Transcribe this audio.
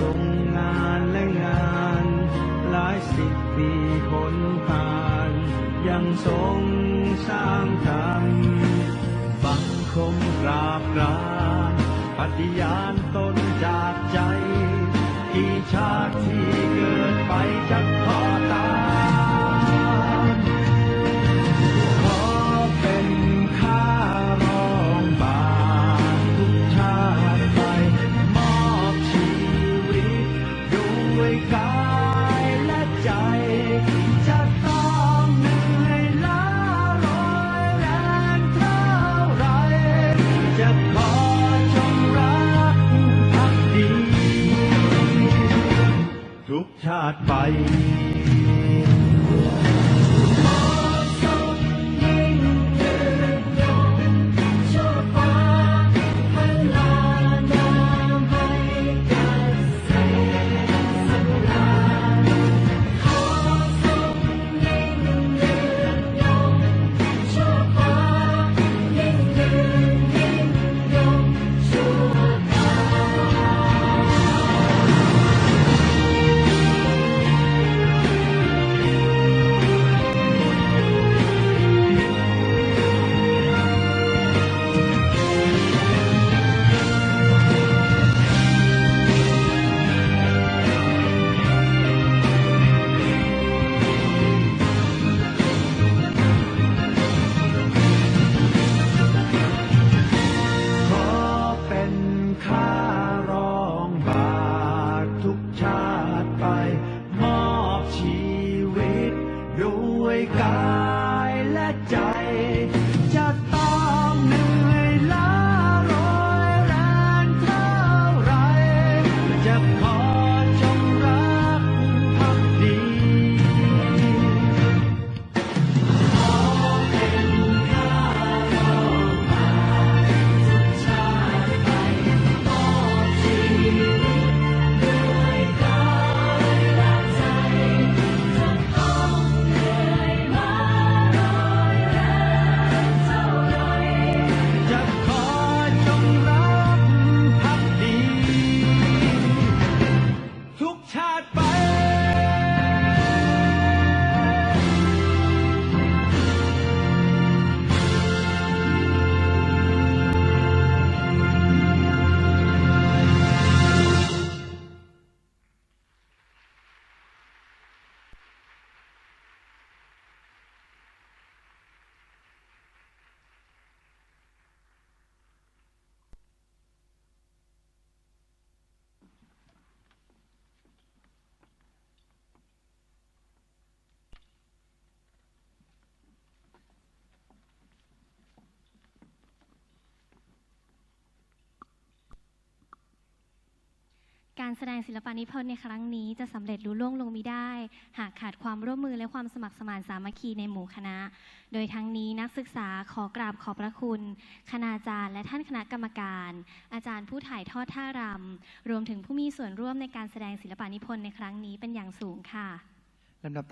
ทรงงานและงาน หลายสิบปีผลผ่าน ยังทรงสร้างธรรมบังคมกราบกรานปฏิญาณตนจากใจ ที่ชาติที่ กายและใจจะต้องเหนื่อยล้าร้อยแรงเท่าไร จะขอจงรักภักดี ทุกชาติไป การแสดงศิลปานิพนธ์ในครั้งนี้จะสำเร็จลุล่วงลงมิได้ หากขาดความร่วมมือและความสมัครสมานสามัคคีในหมู่คณะ โดยทั้งนี้นักศึกษาขอกราบขอบพระคุณ คณาจารย์และท่านคณะกรรมการ อาจารย์ผู้ถ่ายทอดท่ารำรวมถึงผู้มีส่วนร่วมในการแสดงศิลปานิพนธ์ในครั้งนี้เป็นอย่างสูงค่ะลำดับ